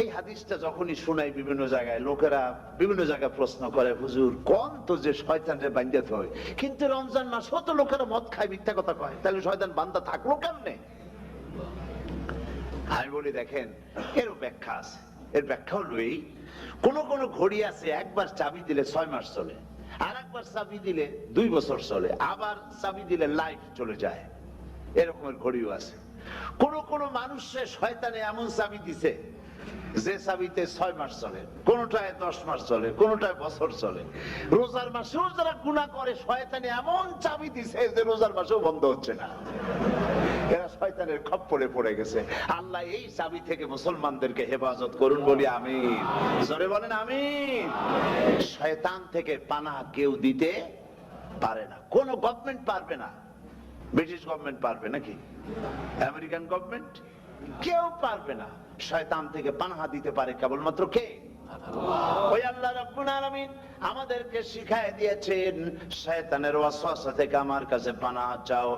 এই হাদিসটা যখনই শোনাই বিভিন্ন জায়গায়, লোকেরা বিভিন্ন জায়গায় প্রশ্ন করে, হুজুর, কোন তো যে শয়তানের বান্দাতে হয় কিন্তু রমজান মাস তো লোকেরা মদ খায়, মিথ্যা কথা কয়। তাহলে শয়তান বান্দা থাকল কেমনে? আমি বলি, দেখেন এর ব্যাখ্যা আছে। এর ব্যাখ্যা হলো এই, কোন কোন ঘড়ি আছে, একবার চাবি দিলে ছয় মাস চলে আর একবার চাবি দিলে দুই বছর চলে, আবার চাবি দিলে লাইফ চলে যায়। এরকমের ঘড়িও আছে। কোন কোন মানুষের শয়তানে এমন চাবি দিছে যে চাবিতে ছয় মাস চলে, কোনটায় দশ মাস চলে, কোনটায় বছর চলে। রোজার মাসেও যারা গুণা করে, শয়তানে এমন চাবি দিছে যে রোজার মাসেও বন্ধ হচ্ছে না। এরা শয়তানের খপ্পরে পড়ে গেছে। আল্লাহ এই চাবি থেকে মুসলমানদেরকে হেফাজত করুন বলি আমি জোরে বলেন আমি শয়তান থেকে পানা কেউ দিতে পারে না। কোন গভর্নমেন্ট পারবে না। ব্রিটিশ গভর্নমেন্ট পারবে নাকি? আমেরিকান গভর্নমেন্ট কেউ পারবে না। শয়তান থেকে পানাহা দিতে পারে কেবলমাত্র কে? আমাদেরকে দিয়েছেন, শয়তানের থেকে আমার কাছে পানাহ চাও।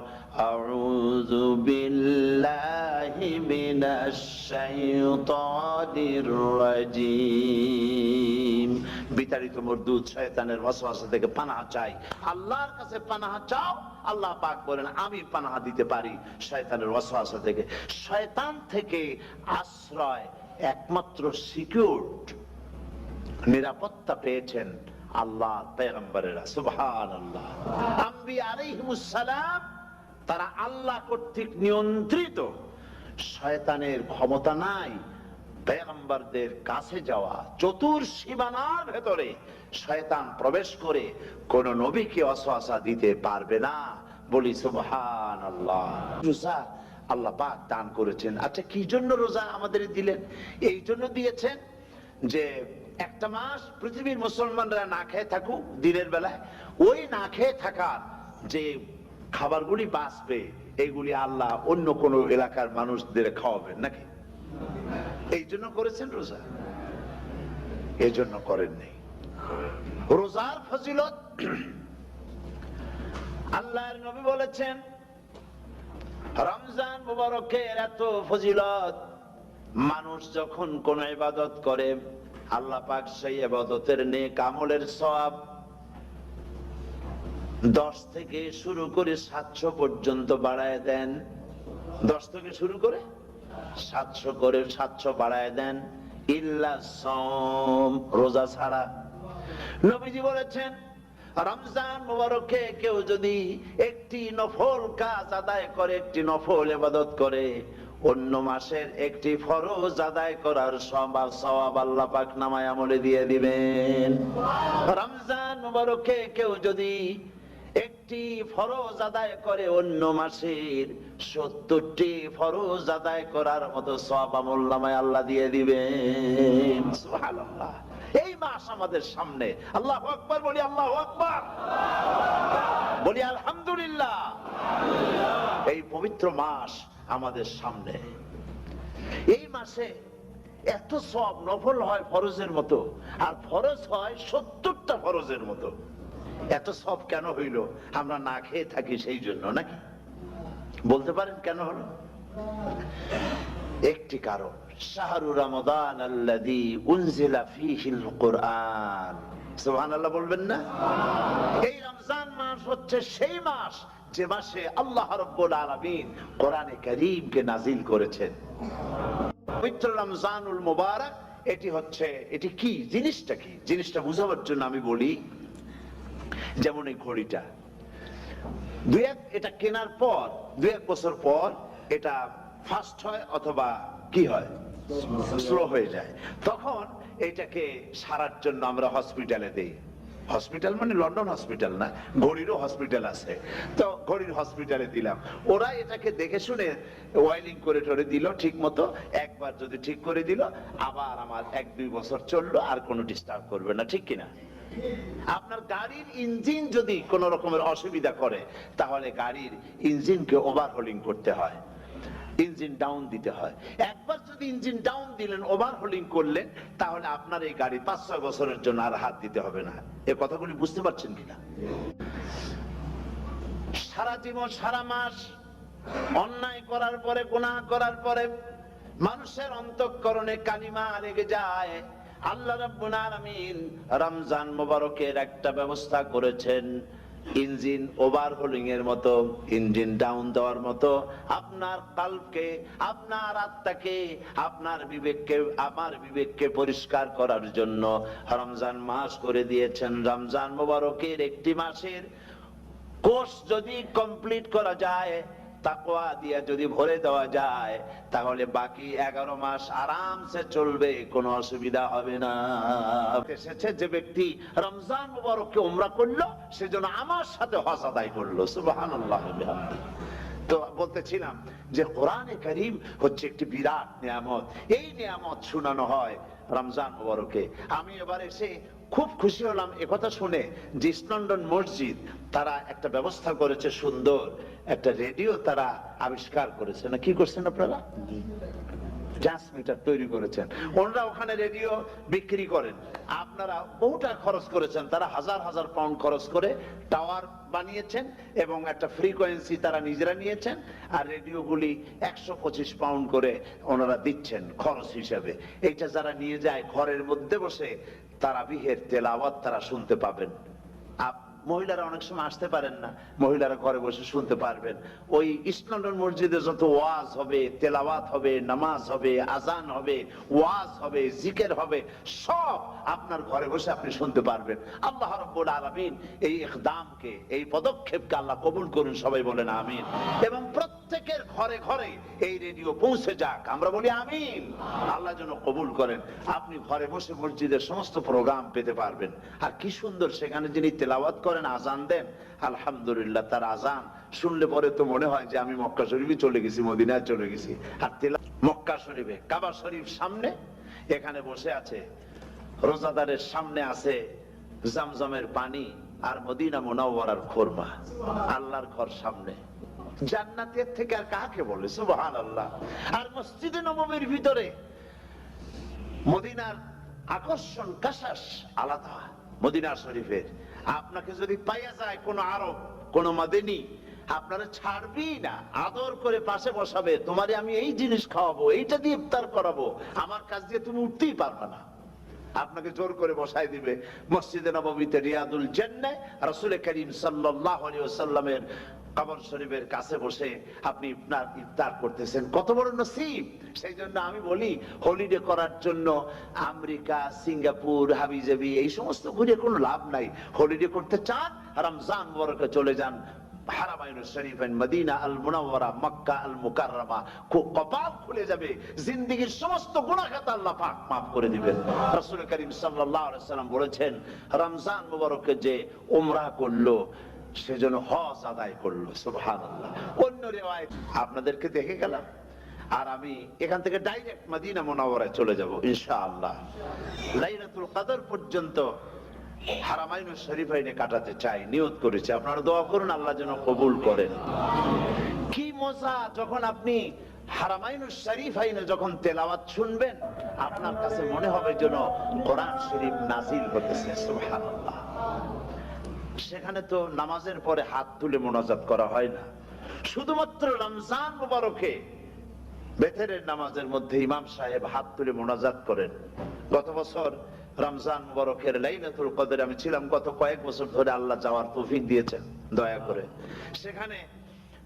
আউযু বিল্লাহি মিনাশ শাইতানির রাজিম। বিতাড়িত মরদুদ শয়তানের ওয়াসওয়াসা থেকে পানাহ চাই আল্লাহর কাছে পানাহ চাও, আল্লাহ পাক বলেন, আমি পানাহ দিতে পারি শয়তানের ওয়াসওয়াসা থেকে। শয়তান থেকে আশ্রয় একমাত্র সিকিউরড নিরাপত্তা পেয়েছেন আল্লাহ পেগম্বরেরা সুবহান আল্লাহ আম্বি আলাইহিমুসসালাম তারা আল্লাহ কর্তৃক নিয়ন্ত্রিত। শয়তানের ক্ষমতা নাই পেগম্বরদের কাছে যাওয়া। চতুর সীমানার ভেতরে শয়তান প্রবেশ করে কোন নবীকে অসহসা দিতে পারবে না। বলি সুবহান আল্লাহ রোজা আল্লাহ পাক দান করেছেন। আচ্ছা কি জন্য রোজা আমাদের দিলেন? এই জন্য দিয়েছেন যে একটা মাস পৃথিবীর মুসলমানরা না খেয়ে থাকুক দিনের বেলায়, ওই না খেয়ে থাকার যে খাবারগুলি বাঁচবে এইগুলি আল্লাহ অন্য কোন এলাকার মানুষদের খাওয়াবেন নাকি? এই জন্য করেছেন রোজা। এই জন্য করেননি রোজার ফজিলত, আল্লাহর নবী বলেছেন, রমজান মুবারকের এত ফজিলত, মানুষ যখন কোন ইবাদত করে আল্লাহ পাক সেই ইবাদতের নেক আমলের সওয়াব দশ থেকে শুরু করে সাতশো পর্যন্ত বাড়ায় দেন। দশ থেকে শুরু করে সাতশো করে সাতশো বাড়ায় দেন। ইল্লা সম রোজা ছাড়া। নবীজি বলেছেন, রমজান মুবারকে কেউ যদি একটি নফল কাজ আদায় করে, একটি নফল এবাদত করে অন্য মাসের একটি ফরজ আদায় করার সবার সওয়াব আল্লাহ পাক নামায় আমলে দিয়ে দিবেন। রমজান মুবারকে কেউ যদি একটি ফরজ আদায় করে অন্য মাসের সত্তরটি ফরজ আদায় করার মতো সব আমল নামায় আল্লাহ দিয়ে দিবেন। এই মাস আমাদের সামনে। আল্লাহ আকবার, বলি আল্লাহ আকবার। বলি আলহামদুলিল্লাহ। এই পবিত্র মাস আমাদের সামনে। এই মাসে এত সব নফল হয় ফরজের মতো, আর ফরজ হয় সত্তরটা ফরজের মতো। এত সব কেন হইল? আমরা না খেয়ে থাকি সেই জন্য, নাকি? বলতে পারেন কেন হলো? একটি কারণ, শাহরু রমাদান আল্লাযী উনজিলা ফীহিল কুরআন। বলবেন না? এই রমজান মাস হচ্ছে সেই মাস যে মাসে আল্লাহ রাব্বুল আলামিন কোরআনে কারীমকে নাজিল করেছেন। পবিত্র রমজানুল মুবারক এটি হচ্ছে এটি কি? জিনিসটা কি? জিনিসটা বুঝাবার জন্য আমি বলি যেমন এই ঘড়িটা। দুই এক এটা কেনার পর দুই এক বছর পর এটা ফাস্ট হয় অথবা কি হয়? স্লো হয়ে যায়। তখন এটাকে সারার জন্য আমরা হসপিটালে দেই। হসপিটাল মানে লন্ডন হসপিটাল না, ঘড়িরও হসপিটাল আছে। তো ঘড়ির হসপিটালে দিলাম। ওরা এটাকে দেখে শুনে ওয়াইলিং করে টরে দিল ঠিক মতো একবার যদি ঠিক করে দিল, আবার আমার এক দুই বছর চলল, আর কোনো ডিস্টার্ব করবে না, ঠিক কিনা? আপনার গাড়ির ইঞ্জিন যদি কোন রকমের অসুবিধা করে, তাহলে গাড়ির ইঞ্জিনকে ওভারহোলিং করতে হয়। ইঞ্জিন ডাউন দিতে হয়। একবার যদি ইঞ্জিন ডাউন দিলেন ওভারহোলিং করলেন, তাহলে আপনার এই গাড়ি পাঁচ ছয় বছরের জন্য আর হাত দিতে হবে না। এ কথাগুলি বুঝতে পারছেন কিনা? সারা জীবন, সারা মাস অন্যায় করার পরে, গুনাহ করার পরে মানুষের অন্তঃকরণে কালিমা লেগে যায়। আল্লাহ রাব্বুল আলামিন রমজান মোবারকের একটা ব্যবস্থা করেছেন। ইঞ্জিন ওভারহোলিং এর মতো, ইঞ্জিন ডাউন দেওয়ার মতো, আপনার কালকে, আপনার আত্মাকে, আপনার বিবেককে, আমার বিবেককে পরিষ্কার করার জন্য রমজান মাস করে দিয়েছেন। রমজান মোবারকের একটি মাসের কোর্স যদি কমপ্লিট করা যায় তাকওয়া দিয়ে যদি ভরে দেওয়া যায়, তাহলে বাকি এগারো মাস আরামসে চলবে, কোনো অসুবিধা হবে না। এসেছে যে ব্যক্তি রমজান মুবারককে উমরা করল, সেজন্য আমার সাথে হজ আদায় করল। বিহামদিহি। তো বলতেছিলাম যে কোরআনে করিম হচ্ছে একটি বিরাট নিয়ামত। এই নিয়ামত শোনানো হয় রমজান মুবারকে। আমি এবার এসে খুব খুশি হলাম একথা শুনে। যে ইস্ট লন্ডন মসজিদ, তারা একটা ব্যবস্থা করেছে সুন্দর। একটা রেডিও তারা আবিষ্কার করেছে না, কি করছেন আপনারা? তৈরি করেছেন। ওনারা ওখানে রেডিও বিক্রি করেন। আপনারা খরচ করেছেন। তারা হাজার হাজার পাউন্ড খরচ করে টাওয়ার বানিয়েছেন এবং একটা ফ্রিকোয়েন্সি তারা নিজেরা নিয়েছেন আর রেডিওগুলি একশো পঁচিশ পাউন্ড করে ওনারা দিচ্ছেন খরচ হিসেবে। এইটা যারা নিয়ে যায়, ঘরের মধ্যে বসে তারা বিহের তেল তেলাওয়াত তারা শুনতে পাবেন। মহিলারা অনেক সময় আসতে পারেন না। মহিলারা ঘরে বসে শুনতে পারবেন। ওই ইসলাম মসজিদে যত ওয়াজ হবে, তেলাওয়াত হবে, নামাজ হবে, আজান হবে, ওয়াজ হবে, জিকের হবে, সব আপনার ঘরে বসে আপনি শুনতে পারবেন। আল্লাহ রব্বুল আলমিন এই ইকদামকে, এই পদক্ষেপকে আল্লাহ কবুল করুন, সবাই বলেন আমিন। এবং প্রত্যেকের ঘরে ঘরে এই রেডিও পৌঁছে যাক। আমরা বলি আমিন। আল্লাহ যেন কবুল করেন। আপনি ঘরে বসে মসজিদের সমস্ত প্রোগ্রাম পেতে পারবেন। আর কি সুন্দর সেখানে যিনি তেলাওয়াত করেন, আজান দেন, আলহামদুলিল্লাহ তার আজান শুনলে পরে তো মনে হয় যে আমি মক্কা শরীফে চলে গেছি, মদিনায় চলে গেছি। আর তেলা মক্কা শরীফে, কাবা শরীফ সামনে, এখানে বসে আছে, রোজাদারের সামনে আছে জামজামের পানি আর মদিনা মোনাওয়ারার খোরমা। আল্লাহর ঘর সামনে। জান্নাতের থেকে আর কাকে বলে? সুবহান আল্লাহ আর মসজিদে নবমীর ভিতরে মদিনার আকর্ষণ কাশাস আলাদা, মদিনা শরীফের। আপনাকে যদি পাইয়া যায় কোন আরব, কোন মাদিনী, আপনারা ছাড়বি না। আদর করে পাশে বসাবে, তোমারে আমি এই জিনিস খাওয়াবো, এইটা দিয়ে ইফতার করাবো। আমার কাজ দিয়ে তুমি উঠতেই পারবে না। আপনাকে জোর করে বসাই দিবে মসজিদে নবমীতে রিয়াদুল জেন্নে রাসূল করিম সাল্লাল্লাহু আলাইহি ওয়াসাল্লামের কবর শরীফের কাছে বসে আপনি ইফতার ইফতার করতেছেন। কত বড় নসিব। সেই জন্য আমি বলি হলিডে করার জন্য আমেরিকা, সিঙ্গাপুর, হাবিজাবি, এই সমস্ত ঘুরে কোনো লাভ নাই। হলিডে করতে চান, রমজান বরকে চলে যান। শরীফেন মদিনা আল মুনাওয়ারা মক্কা আল কপাল খুলে যাবে। সমস্ত আল্লাহ পাক maaf করে দিবেন। রাসূল করিম সাল্লাল্লাহু আলাইহি সাল্লাম বলেছেন, রমজান মুবারকে যে উমরা করল সেজন্য আদায় করল অন্য রিওয়ায়াত, আপনাদেরকে দেখে গেলাম। আর আমি এখান থেকে ডাইরেক্ট মদিনা চলে পর্যন্ত হারামাইন কাটাতে চাই করেছে। আপনারা দোয়া করুন, আল্লাহ যেন কবুল করেন। কি মজা যখন আপনি হারামাইন শরীফাইনে যখন তেলাওয়াত শুনবেন, আপনার কাছে মনে হবে যেন কোরআন শরীফ নাজিল হতেছে, সুবহানাল্লাহ। সেখানে তো নামাজের পরে হাত তুলে মোনাজাত করা হয় না। শুধুমাত্র রমজান মুবারকে বেতেরের নামাজের মধ্যে ইমাম সাহেব হাত তুলে মোনাজাত করেন। গত বছর রমজান মুবারকের লাইলাতুল কদরে আমি ছিলাম, গত কয়েক বছর ধরে আল্লাহ যাওয়ার তৌফিক দিয়েছেন, দয়া করে। সেখানে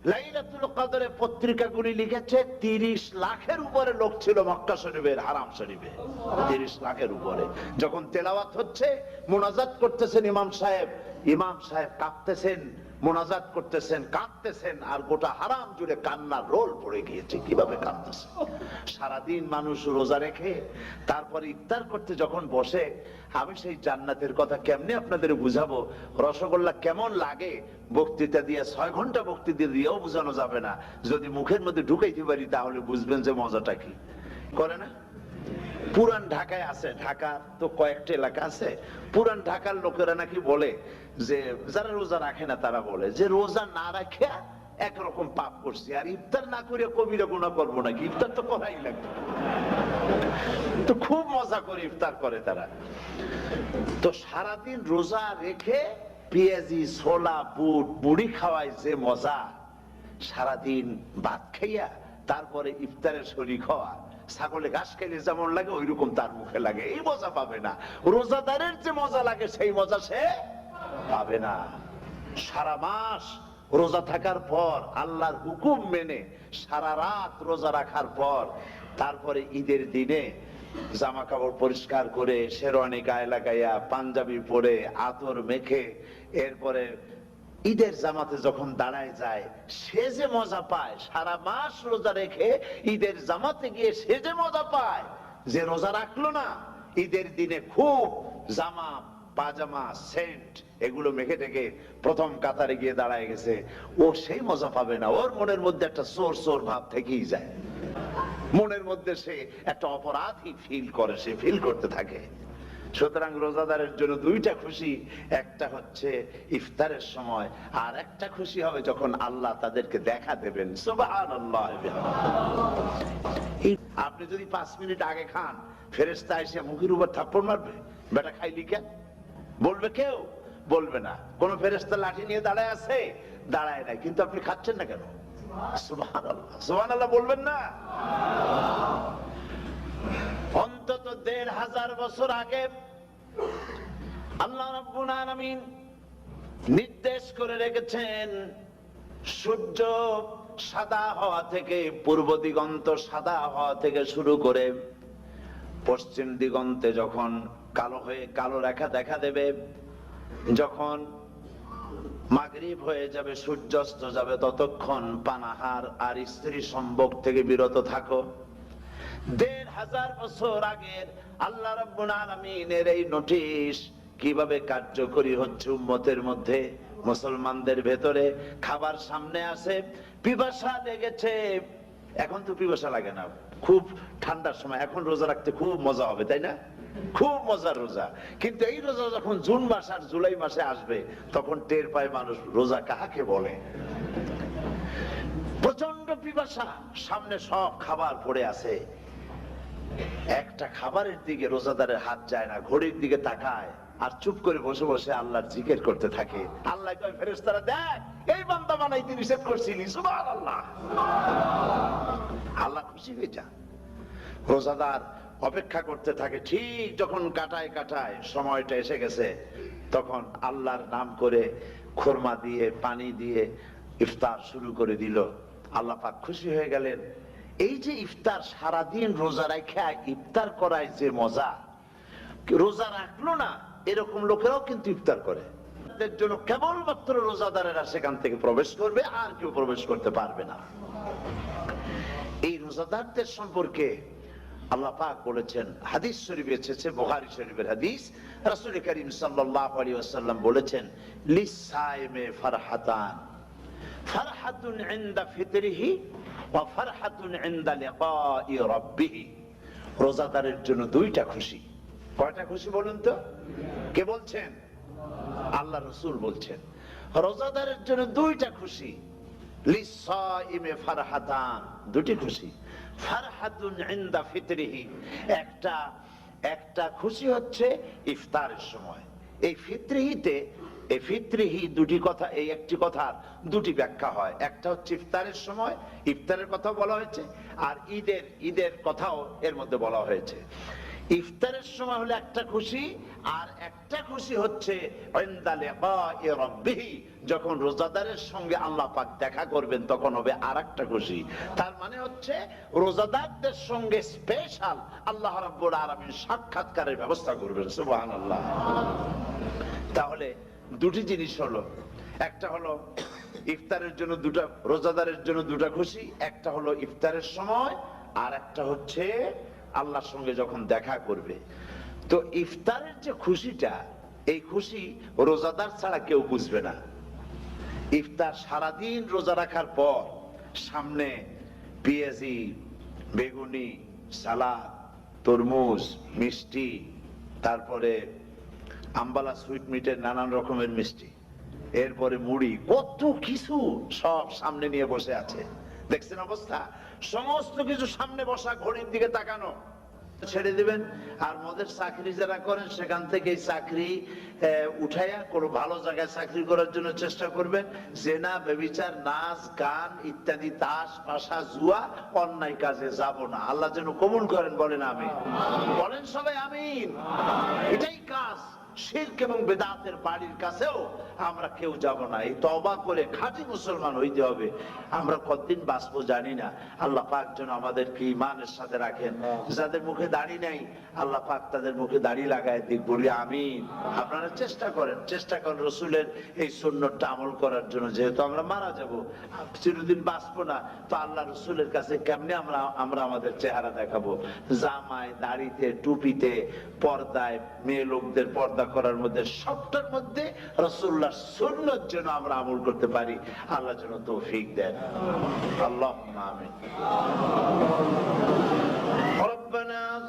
লাইলাতুল কদরে পত্রিকাগুলি লিখেছে, তিরিশ লাখের উপরে লোক ছিল মক্কা শরীফের, হারাম শরীফে। তিরিশ লাখের উপরে। যখন তেলাওয়াত হচ্ছে, মোনাজাত করতেছেন ইমাম সাহেব ইমাম সাহেব কাঁপতেছেন মোনাজাত করতেছেন, কাঁদতেছেন, আর গোটা হারাম জুড়ে কান্নার রোল পড়ে গিয়েছে, কীভাবে কাঁদতেছে? সারাদিন মানুষ রোজা রেখে, তারপরে ইফতার করতে যখন বসে, আমি সেই জান্নাতের কথা কেমনে আপনাদের বুঝাবো? রসগোল্লা কেমন লাগে? বক্তৃতা দিয়ে, ছয় ঘণ্টা বক্তৃতা দিয়েও বোঝানো যাবে না। যদি মুখের মধ্যে ঢুকাইতে পারি, তাহলে বুঝবেন যে মজাটা কি। করে না? পুরান ঢাকায় আছে ঢাকা তো কয়েকটা এলাকা আছে। পুরান ঢাকার লোকেরা নাকি বলে যে যারা রোজা রাখে না, তারা বলে যে রোজা না রাখে একরকম পাপ করছি, আর ইফতার না করে কবিরা গুণা করব নাকি? ইফতার তো করাই লাগবে। তো খুব মজা করে ইফতার করে তারা। তো সারাদিন রোজা রেখে পেঁয়াজি, ছোলা, বুট মুড়ি খাওয়ায় যে মজা, সারাদিন ভাত খাইয়া তারপরে ইফতারের শরীর খাওয়া ছাগলে ঘাস খাইলে যেমন লাগে, ওইরকম তার মুখে লাগে। এই মজা পাবে না। রোজাদারের যে মজা লাগে, সেই মজা সে পাবে না। সারা মাস রোজা থাকার পর আল্লাহর হুকুম মেনে সারা রাত রোজা রাখার পর তারপরে ঈদের দিনে জামা কাপড় পরিষ্কার করে শেরওয়ানি গায়ে লাগাইয়া পাঞ্জাবি পরে আতর মেখে এরপরে ঈদের জামাতে যখন দাঁড়ায় যায়, সে যে মজা পায়, সারা মাস রোজা রেখে ঈদের জামাতে গিয়ে সে যে মজা পায়, যে রোজা রাখল না, ঈদের দিনে খুব জামা, পাজামা, সেন্ট এগুলো মেখে টেকে প্রথম কাতারে গিয়ে দাঁড়ায় গেছে। ও সেই মজা পাবে না। ওর মনের মধ্যে একটা সোর সোর ভাব থেকেই যায়। মনের মধ্যে সে একটা অপরাধী ফিল করে, সে ফিল করতে থাকে। সুতরাং রোজাদারের জন্য দুইটা খুশি, একটা হচ্ছে ইফতারের সময়, আর একটা খুশি হবে যখন আল্লাহ তাদেরকে দেখা দেবেন। আপনি যদি পাঁচ মিনিট আগে খান ফেরেস্তা এসে মুখের উপর থাপ্পড় মারবে? বেটা খাইলি কেন? বলবে কেউ? বলবে না। কোন ফেরেস্তা লাঠি নিয়ে দাঁড়ায় আছে? দাঁড়ায় নাই। কিন্তু আপনি খাচ্ছেন না কেন? সুবহানাল্লাহ। বলবেন না? অন্তত দেড় হাজার বছর আগে আল্লাহ রাব্বুল নির্দেশ করে রেখেছেন, সূর্য সাদা হওয়া থেকে, পূর্ব দিগন্ত সাদা হওয়া থেকে শুরু করে পশ্চিম দিগন্তে যখন কালো হয়ে কালো রেখা দেখা দেবে যখন মাগরিব হয়ে যাবে, সূর্যাস্ত যাবে, ততক্ষণ পানাহার আর স্ত্রী সম্ভোগ থেকে বিরত থাকো। দেড় হাজার বছর আগের আল্লাহ রাব্বুল আলামিনের এই নোটিশ কীভাবে কার্যকরী হচ্ছে উম্মতের মধ্যে? মুসলমানদের ভেতরে খাবার সামনে আসে, পিপাসা লেগেছে। এখন তো পিপাসা লাগে না। খুব ঠান্ডার সময়, এখন রোজা রাখতে খুব মজা হবে, তাই না? খুব মজার রোজা। কিন্তু এই রোজা যখন জুন মাস আর জুলাই মাসে আসবে, তখন টের পায় মানুষ রোজা কাহাকে বলে? প্রচণ্ড পিপাসা। সামনে সব খাবার পড়ে আছে। একটা খাবারের দিকে রোজাদারের হাত যায় না, ঘড়ির দিকে তাকায় আর চুপ করে বসে বসে আল্লাহর জিকির করতে থাকে। আল্লাহ কয়, ফেরেশতারা, দেখ, এই বান্দা বানাইতে নিষেধ করছিলি, সুবহানাল্লাহ। আল্লাহ খুশি হয়ে যা। রোজাদার অপেক্ষা করতে থাকে। ঠিক যখন কাটায় কাটায় সময়টা এসে গেছে, তখন আল্লাহর নাম করে খোরমা দিয়ে, পানি দিয়ে ইফতার শুরু করে দিল। আল্লাহ পাক খুশি হয়ে গেলেন। এই যে ইফতার সারাদিন রোজা রেখে ইফতার করায় যে মজা, রোজা রাখল না, এরকম লোকেরাও কিন্তু ইফতার করে। তাদের জন্য কেবলমাত্র রোজাদারেরা সেখান থেকে প্রবেশ করবে, আর কেউ প্রবেশ করতে পারবে না। এই রোজাদারদের সম্পর্কে আল্লাহ পাক বলেছেন, হাদিস শরীফে এসেছে, বুখারী শরীফের হাদিস। রাসূল করিম বলেছেন, লিসাইমে ফারহাতান, ফারহাতুন ফিতরিহি ফারহাতুন রোজাদারের জন্য দুইটা খুশি। কয়টা খুশি বলুন তো? কে বলছেন? আল্লাহ রসুল বলছেন, রোজাদারের জন্য দুইটা খুশি, লিসাইমে ফারহাতান, দুটি খুশি। ফারহাতুন ইন্দা ফিতরিহি। একটা একটা খুশি হচ্ছে ইফতারের সময়। এই ফিতরিহিতে, এই ফিতরিহি দুটি কথা, এই একটি কথার দুটি ব্যাখ্যা হয়। একটা হচ্ছে ইফতারের সময়, ইফতারের কথা বলা হয়েছে, আর ঈদের ঈদের কথাও এর মধ্যে বলা হয়েছে। ইফতারের সময় হলো একটা খুশি, আর একটা খুশি হচ্ছে যখন রোজাদারের সঙ্গে আল্লাহ পাক দেখা করবেন, তখন হবে আর একটা খুশি। তার মানে হচ্ছে, রোজাদারদের সঙ্গে স্পেশাল আল্লাহ রাব্বুল আলামিন সাক্ষাৎকারের ব্যবস্থা করবেন, সুবহানাল্লাহ। তাহলে দুটি জিনিস হলো। একটা হলো, ইফতারের জন্য দুটা, রোজাদারের জন্য দুটা খুশি, একটা হলো ইফতারের সময়, আর একটা হচ্ছে আল্লাহর সঙ্গে যখন দেখা করবে। তো ইফতারের যে খুশিটা, এই খুশি রোজাদার ছাড়া কেউ বুঝবে না। ইফতার সারাদিন রোজা রাখার পর সামনে পেঁয়াজি, বেগুনি, সালাদ, তরমুজ, মিষ্টি, তারপরে আম্বালা সুইট মিটের নানান রকমের মিষ্টি, এরপরে মুড়ি, কত কিছু সব সামনে নিয়ে বসে আছে। দেখছেন অবস্থা? সমস্ত কিছু সামনে বসা ঘড়ির দিকে তাকানো। ছেড়ে দিবেন। আর মদের চাকরি যারা করেন সেখান থেকে চাকরি উঠাইয়া কোনো ভালো জায়গায় চাকরি করার জন্য চেষ্টা করবেন। জেনা বেবিচার নাচ গান ইত্যাদি তাস পাশা জুয়া অন্যায় কাজে যাব না। আল্লাহ যেন কবুল করেন বলেন আমি বলেন সবাই আমিন। এটাই কাজ। শিরক এবং বেদাতের বাড়ির কাছেও আমরা কেউ যাব না। এই তবা করে খাঁটি মুসলমান হইতে হবে। আমরা কতদিন বাঁচবো জানি না। আল্লাহ পাক যেন আমাদেরকে ইমানের সাথে রাখেন। যাদের মুখে দাড়ি নাই আল্লাহ পাক তাদের মুখে দাড়ি লাগায় দিক। বলি আমিন। আপনারা চেষ্টা করেন। চেষ্টা করেন রসুলের এই সুন্নতটা আমল করার জন্য। যেহেতু আমরা মারা যাব চিরদিন বাঁচবো না। তো আল্লাহ রসুলের কাছে কেমনে আমরা আমরা আমাদের চেহারা দেখাবো? জামায় দাড়িতে টুপিতে পর্দায় মেয়ে লোকদের পর্দা আলাদা করার মধ্যে সবটার মধ্যে রসুল্লাহ সুন্নত যেন আমরা আমল করতে পারি। আল্লাহ যেন তৌফিক দেন। আল্লাহ আমিন।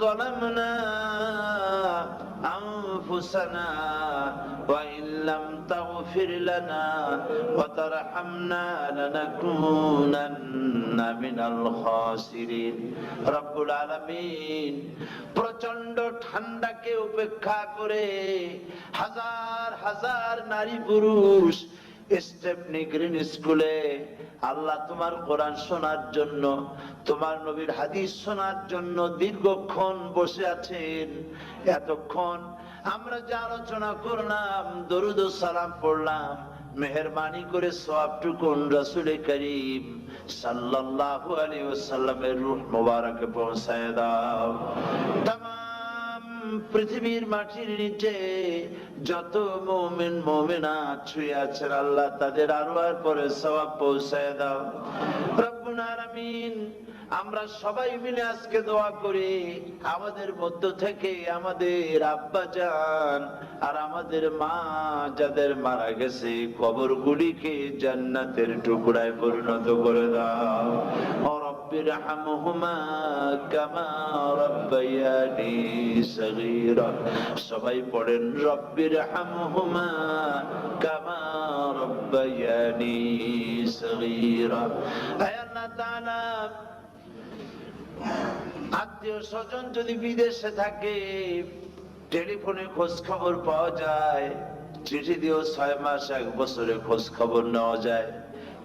ظلمنا أنفسنا وإن لم تغفر لنا وترحمنا لنكونن من الخاسرين رب العالمين প্রচন্ড ঠান্ডাকে উপেক্ষা করে হাজার হাজার নারী পুরুষ আল্লাহ তোমার কোরআন শোনার জন্য, তোমার নবীর হাদিস শোনার জন্য দীর্ঘক্ষণ বসে আছেন। এতক্ষণ আমরা যে আলোচনা করলাম, দরুদ সালাম পড়লাম, মেহরবানি করে সবটুকুন রাসূল করিম সাল্লাল্লাহু আলাইহি ওয়াসাল্লামের রূহ মোবারকে পৌঁছায় দাও। পৃথিবীর মাটির নিচে যত মোমেন মোমেনা ছুঁয়ে আছেন, আল্লাহ তাদের আরও আর পরে সবাব পৌঁছায় দাও। রব্বুল আমরা সবাই মিলে আজকে দোয়া করি, আমাদের মধ্য থেকে আমাদের আব্বা যান আর আমাদের মা যাদের মারা গেছে কবর গুলিকে জান্নাতের টুকরায় পরিণত করে দাও। রব্বির হামহুমা কামা রব্বায়ানি সগীরা। সবাই পড়েন কামা রব্বায়ানি সগীরা। আয় আল্লাহ তাআলা, আত্মীয় স্বজন যদি বিদেশে থাকে, টেলিফোনে খোঁজ খবর পাওয়া যায়, চিঠি দিয়েও ছয় মাস, এক বছরে খোঁজ খবর নেওয়া যায়।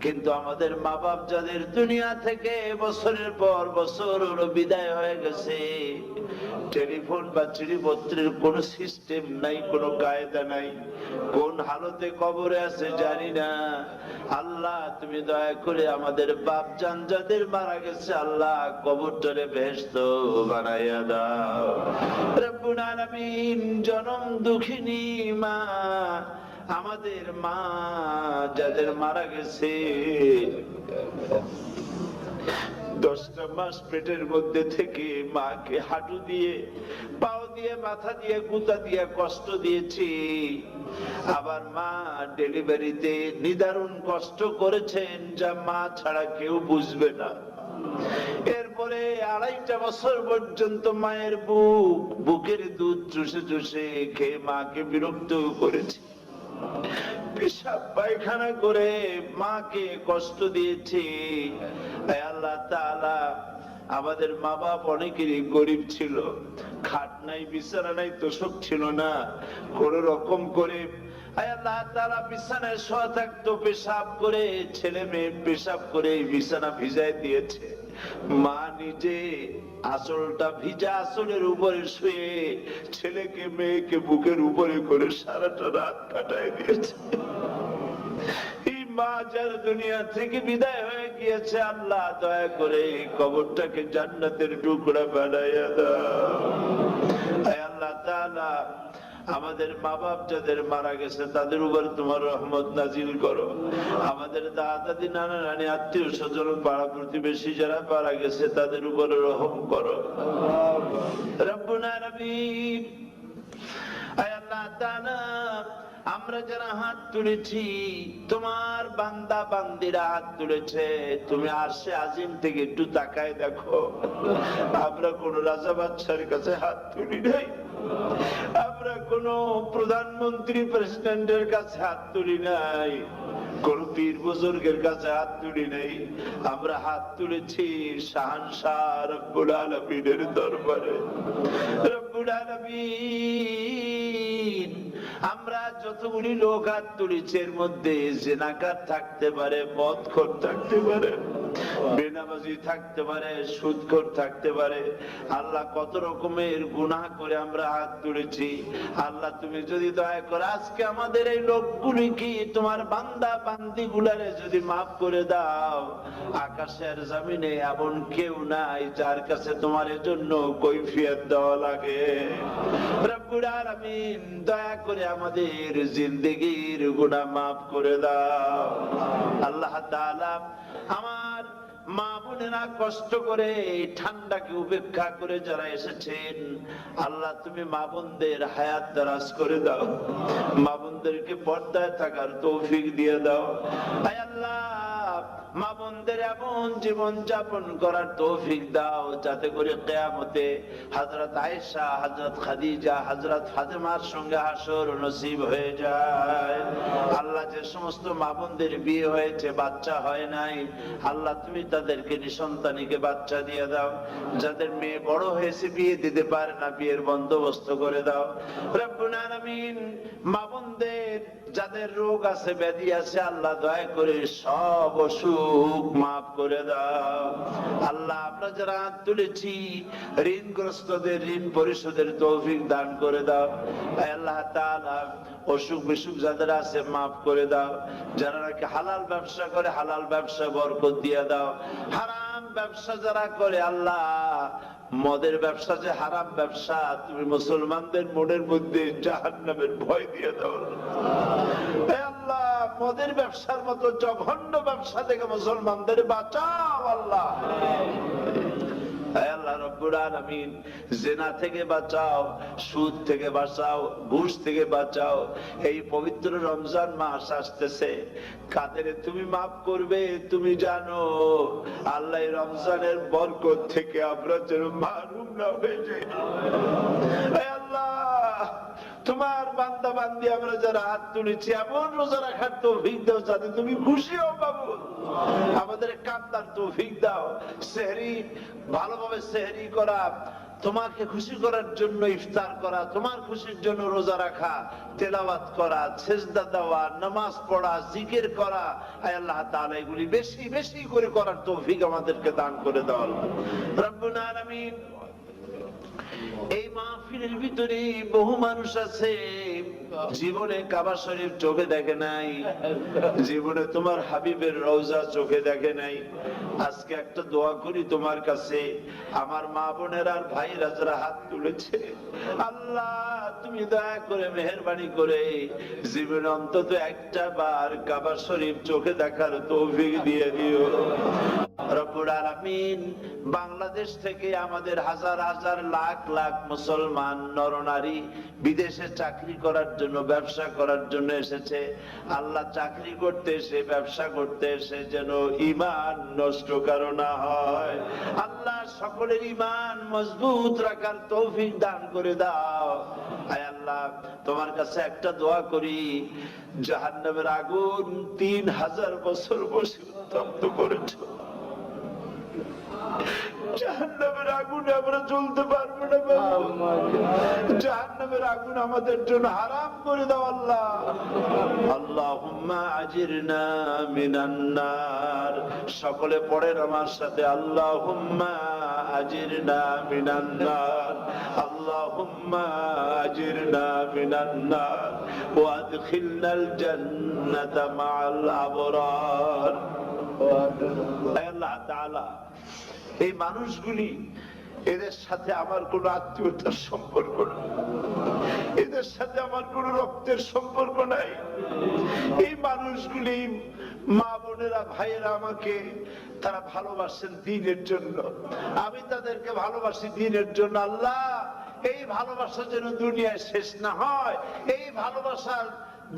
কিন্তু আমাদের মা বাপ যাদের দুনিয়া থেকে বছরের পর বছর বিদায় হয়ে গেছে। টেলিফোন বা চিঠিপত্রের কোন সিস্টেম নাই, কোনো কায়দা নাই। কোন হালতে কবরে আছে জানি না। আল্লাহ, তুমি দয়া করে আমাদের বাপ জান যাদের মারা গেছে, আল্লাহ কবরটারে বেহেশত বানাইয়া দাও। রব্বুল আলামিন, জনম দুঃখিনী মা আমাদের মা যাদের মারা গেছে, দশটা মাস পেটের মধ্যে থেকে মাকে হাঁটু দিয়ে, পাও দিয়ে, মাথা দিয়ে, গুতা দিয়ে কষ্ট দিয়েছি। আবার মা ডেলিভারিতে নিদারুণ কষ্ট করেছেন যা মা ছাড়া কেউ বুঝবে না। এরপরে আড়াইটা বছর পর্যন্ত মায়ের বুক, বুকের দুধ চুষে চুষে খেয়ে মাকে বিরক্ত করেছে। পেশাব পায়খানা করে মাকে কষ্ট আল্লাহ আমাদের মা বাপ অনেকেরই গরিব ছিল। খাট নাই, বিছানা নাই, তোষক ছিল না। কোন রকম করে তাআলা বিছানায় শোয়া থাকতো, পেশাব করে ছেলে মেয়ে পেশাব করে বিছানা ভিজায় দিয়েছে। মা নিজে আসলটা ভিজা আসলের উপরে শুয়ে ছেলেকে, মেয়েকে বুকের উপরে করে সারাটা রাত কাটায় দিয়েছে। মা দুনিয়া থেকে বিদায় হয়ে গিয়েছে, আল্লাহ দয়া করে কবরটাকে জান্নাতের টুকরা বানাইয়া দাও। আল্লাহ আমাদের মা বাপ যাদের মারা গেছে, তাদের উপর তোমার রহমত নাজিল করো। আমাদের দাদা দাদি নানা নানি আত্মীয় স্বজন পাড়া প্রতিবেশী যারা মারা গেছে, তাদের উপর রহম করো। আমরা যারা হাত তুলেছি, তোমার বান্দা বান্দিরা হাত তুলেছে, তুমি আসে আজিম থেকে একটু তাকায় দেখো। আমরা কোন রাজা বাচ্চার কাছে হাত তুলি নাই। আমরা কোন প্রধানমন্ত্রী প্রেসিডেন্টের কাছে হাত তুলি নাই। কোন পীর বুজুর্গের কাছে হাত তুলি নাই। আমরা হাত তুলেছি আলমিনের দরবারে। আমরা যতগুলি লোক হাত তুলেছি, এর মধ্যে জেনাকার থাকতে পারে, মদখোর থাকতে পারে। বেনামাজি থাকতে পারে সুদখোর থাকতে পারে, আল্লাহ কত রকমের গুনাহ করে আমরা হাত তুলেছি। আল্লাহ, তুমি যদি দয়া করো আজকে আমাদের এই লোকগুলি কি তোমার বান্দা বান্দি গুলারে যদি মাফ করে দাও, আকাশের জমিনে এমন কেউ নাই যার কাছে তোমার জন্য কৈফিয়ত দেওয়া লাগে। দয়া করে আমাদের জিন্দগির গুনাহ মাফ করে দাও। আল্লাহ আমার মা বোনেরা কষ্ট করে ঠান্ডাকে উপেক্ষা করে যারা এসেছেন, আল্লাহ তুমি মা বোনদের হায়াত দারাজ করে দাও। মা বোনদেরকে পর্দায় থাকার তৌফিক দিয়ে দাও। আল্লাহ মা বোনদের এমন জীবন যাপন করার তৌফিক দাও, যাতে করে কেয়ামতে হযরত আয়েশা, হযরত খাদিজা, হযরত ফাতেমার সঙ্গে হাসর নসিব হয়ে যায়। আল্লাহ যে সমস্ত মা বোনদের বিয়ে হয়েছে, বাচ্চা হয় নাই, আল্লাহ তুমি তাদেরকে নিঃসন্তানীকে বাচ্চা দিয়ে দাও। যাদের মেয়ে বড় হয়েছে, বিয়ে দিতে পারে না, বিয়ের বন্দোবস্ত করে দাও। রব্বুল আলামিন মা বোনদের যাদের রোগ আছে, ব্যাধি আছে, আল্লাহ দয়া করে সব অসুখ মাফ করে দাও। আল্লাহ, আমরা যারা হাত তুলেছি, ঋণগ্রস্তদের, ঋণ পরিশোধের তৌফিক দান করে দাও। আল্লাহ অসুখ বিসুখ যাদের আছে, মাফ করে দাও। যারা নাকি হালাল ব্যবসা করে, হালাল ব্যবসা বরকত দিয়ে দাও। হারাম ব্যবসা যারা করে, আল্লাহ মদের ব্যবসা যে হারাম ব্যবসা, তুমি মুসলমানদের মনের মধ্যে জাহান্নামের ভয় দিয়ে দাও। আল্লাহ, মদের ব্যবসার মতো জঘন্য ব্যবসা থেকে মুসলমানদের বাঁচাও আল্লাহ। জেনা থেকে বাঁচাও, সুদ থেকে বাঁচাও, ঘুষ থেকে বাঁচাও। এই পবিত্র রমজান মাস আসতেছে। কাদের তুমি মাফ করবে, তুমি জানো, আল্লাহ রমজানের বরকত থেকে আমরা যেন মারুম না হয়ে যাই। আল্লাহ! তোমার বান্দা বান্দি আমরা যারা হাত তুলেছি, এমন রোজা রাখার তৌফিক দাও যাতে তুমি খুশি হও বাবু আমাদের কান্দার তৌফিক দাও। সেহরি, ভালোভাবে সেহরি করা, তোমাকে খুশি করার জন্য ইফতার করা, তোমার খুশির জন্য রোজা রাখা, তেলাওয়াত করা, সেজদা দেওয়া, নামাজ পড়া, জিকির করা, আয় আল্লাহ তাআলা এগুলি বেশি বেশি করে করার তৌফিক আমাদেরকে দান করে দাও রব্বুল আলামিন এই মাহফিলের ভিতরে বহু মানুষ আছে। জীবনে কাবা শরীফ চোখে দেখে নাই। জীবনে তোমার হাবিবের রওজা চোখে দেখে নাই। আজকে একটা দোয়া করি তোমার কাছে। আমার মা বোনের আর ভাইরা যারা হাত তুলেছে, আল্লাহ তুমি দয়া করে মেহরবানি করে জীবনে অন্তত একটা বার কাবা শরীফ চোখে দেখার তৌফিক দিয়ে দিও। বাংলাদেশ থেকে আমাদের হাজার হাজার লাখ লাখ মুসলমান নরনারী বিদেশে চাকরি করার জন্য ব্যবসা করার জন্য এসেছে। আল্লাহ চাকরি করতে এসে, ব্যবসা করতে এসে যেন ইমান নষ্ট কারও না হয়। আল্লাহ সকলের ইমান মজবুত রাখার তৌফিক দান করে দাও। আয় আল্লাহ, তোমার কাছে একটা দোয়া করি, জাহান্নামের আগুন তিন হাজার বছর বসে উত্তপ্ত করেছ জাহান্নামের আগুনে আমরা চলতে পারব না জাহান্নামের আগুন আমাদের জন্য হারাম করে দাও আল্লাহ। আল্লাহুম্মা আজিরনা মিনান নার। সকলে পড়েন আমার সাথে আল্লাহুম্মা আজিরনা মিনান নার। আল্লাহুম্মা আজিরনা মিনান আল্লাহ এই মানুষগুলি এদের সাথে আমার কোনো আত্মীয়তার সম্পর্ক নেই। এদের সাথে আমার কোনো রক্তের সম্পর্ক নাই। এই মানুষগুলি মা বোনেরা, ভাইয়েরা আমাকে তারা ভালোবাসেন দিনের জন্য। আমি তাদেরকে ভালোবাসি দিনের জন্য। আল্লাহ, এই ভালোবাসা যেন দুনিয়ায় শেষ না হয়, এই ভালোবাসার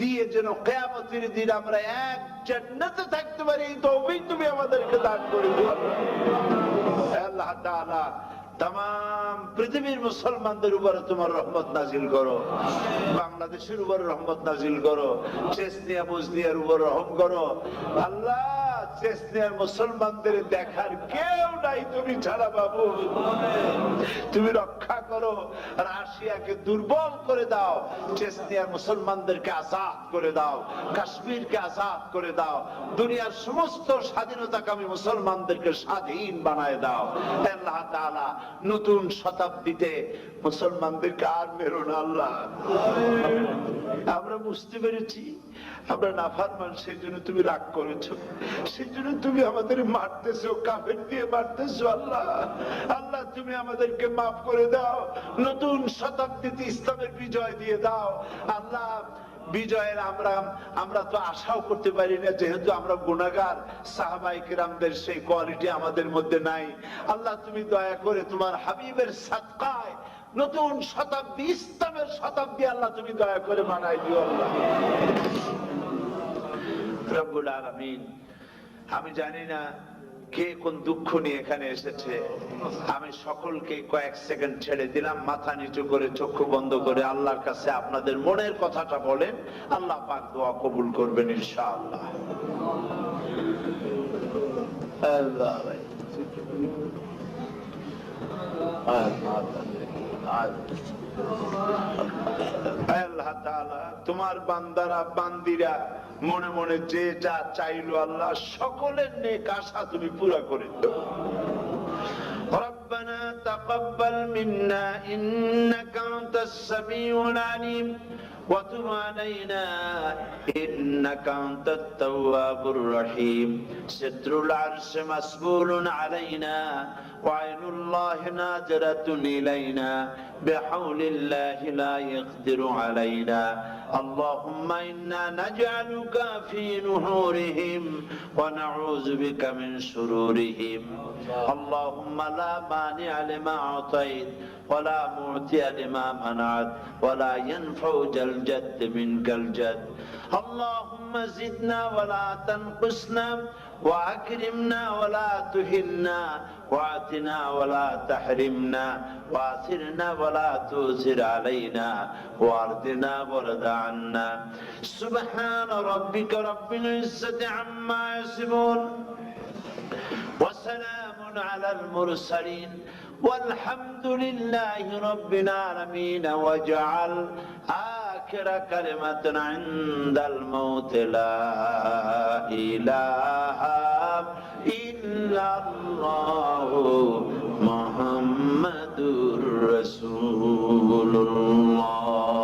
দিয়ে যেন কেয়ামতের দিন আমরা এক জান্নাতে থাকতে পারি, এই তৌফিক তুমি আমাদেরকে দান করে আল্লাহ তাম পৃথিবীর মুসলমানদের উপরে তোমার রহমত নাজিল করো, বাংলাদেশের উপরে রহমত নাজিল করো চেসনিয়া বুজনিয়ার উপর রহম করো। আল্লাহ চেসনিয়ার মুসলমানদের দেখার কেউ নাই তুমি ছাড়া বাবু। তুমি রক্ষা করো রাশিয়াকে দুর্বল করে দাও চেসনিয়ার মুসলমানদেরকে আজাদ করে দাও, কাশ্মীরকে আজাদ করে দাও, দুনিয়ার সমস্ত স্বাধীনতাকামী মুসলমানদেরকে স্বাধীন বানায় দাও। আল্লাহ তাআলা নতুন শতাব্দীতে মুসলমানদেরকে আর মেরো না আল্লাহ। আমরা বুঝতে পেরেছি, আমরা নাফারমান, সেই জন্য তুমি রাগ করেছ। সেই জন্য তুমি আমাদের মারতেছো, কাফের দিয়ে মারতেছো আল্লাহ। আল্লাহ, তুমি আমাদেরকে মাফ করে দাও, নতুন শতাব্দীতে ইসলামের বিজয় দিয়ে দাও। আল্লাহ, বিজয়ের আমরা আমরা তো আশাও করতে পারি না, যেহেতু আমরা গুণাগার সাহাবাইকেরামদের সেই কোয়ালিটি আমাদের মধ্যে নাই। আল্লাহ, তুমি দয়া করে তোমার হাবিবের সাদকায় নতুন শতাব্দী, ইসলামের শতাব্দী আল্লাহ, তুমি দয়া করে বানাই দিও আল্লাহ। রব্বুল আলামিন আমি জানি না কে কোন দুঃখ নিয়ে এখানে এসেছে আমি সকলকে কয়েক সেকেন্ড ছেড়ে দিলাম মাথা নিচু করে চক্ষু বন্ধ করে আল্লাহর কাছে আপনাদের মনের কথাটা বলেন আল্লাহ পাক দোয়া কবুল করবেন ইনশাআল্লাহ আল্লাহ। আল্লাহ তাআলা, তোমার বান্দারা বান্দিরা মনে মনে যে যা চাইলো আল্লাহ সকলের নেক আশা তুমি পুরা করে দাও ربنا تقبل منا إنك أنت السميع العليم وتب علينا إنك أنت التواب الرحيم ستر العرش مسبول علينا وعين الله ناظرة إلينا بحول الله لا يقدر علينا. اللهم إنا نجعلك في نحورهم ونعوذ بك من شرورهم. اللهم لا مانع لما أعطيت ولا معطي لما منعت ولا ينفع الجد منك الجد. اللهم زدنا ولا تنقصنا وأكرمنا ولا تهنا واعتنا ولا تحرمنا واثرنا ولا تؤثر علينا واردنا ورد عنا. سبحان ربك رب العزة عما يصفون. على المرسلين والحمد لله رب العالمين واجعل آخر كلمة عند الموت لا إله إلا الله محمد رسول الله.